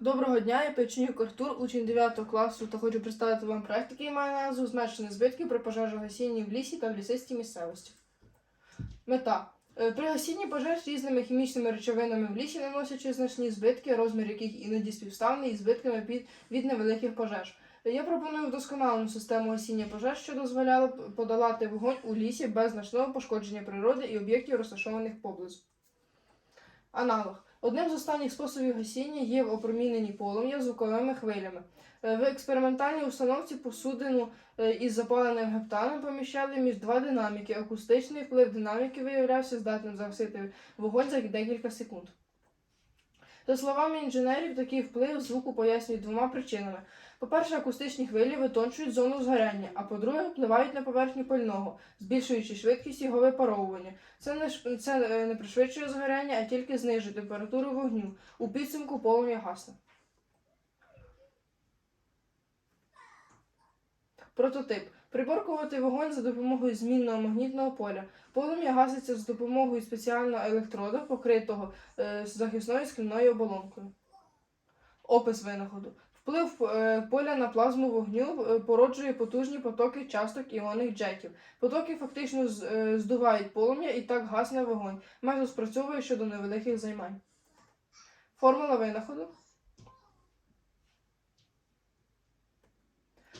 Доброго дня, я Печенюк Артур, учень 9 класу та хочу представити вам проект, який має назву Зменшені збитки при пожежогасінні в лісі та в лісистій місцевості. Мета. Е, При гасінні пожеж різними хімічними речовинами в лісі наносячи значні збитки, розмір яких іноді співставний із збитками під, від невеликих пожеж. Я пропоную вдосконалену систему гасіння пожеж, що дозволяла подолати вогонь у лісі без значного пошкодження природи і об'єктів, розташованих поблизу. Аналог. Одним з останніх способів гасіння є в опроміненні полум'я звуковими хвилями. Е, В експериментальній установці посудину е, із запаленим гептаном поміщали між два динаміки. Акустичний вплив динаміки виявлявся здатним загасити вогонь за декілька секунд. За словами інженерів, такий вплив звуку пояснюють двома причинами. По-перше, акустичні хвилі витончують зону згоряння, а по-друге, впливають на поверхню пального, збільшуючи швидкість його випаровування. Це не, це е, не пришвидшує згоряння, а тільки знижує температуру вогню. У підсумку полум'я гасне. Прототип. Приборкувати вогонь за допомогою змінного магнітного поля. Полум'я гаситься з допомогою спеціального електрода, покритого е, захисною скляною оболонкою. Опис винаходу. Вплив е, поля на плазму вогню е, породжує потужні потоки часток іонних джетів. Потоки фактично здувають полум'я і так гасне вогонь. Метод спрацьовує щодо невеликих займань. Формула винаходу.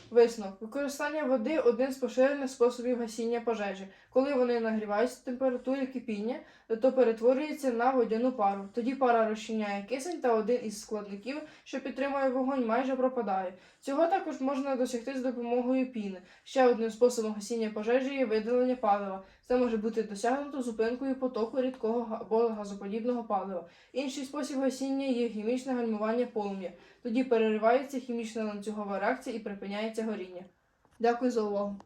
Висновок. Використання води один з поширених способів гасіння пожежі. Коли вони нагріваються до температури кипіння, то перетворюється на водяну пару. Тоді пара розчиняє кисень та один із складників, що підтримує вогонь, майже пропадає. Цього також можна досягти з допомогою піни. Ще одним способом гасіння пожежі є видалення палива. Це може бути досягнуто зупинкою потоку рідкого або газоподібного палива. Інший спосіб гасіння є хімічне гальмування полум'я. Тоді переривається хімічна ланцюгова реакція і припиняється горіння. Дякую за увагу.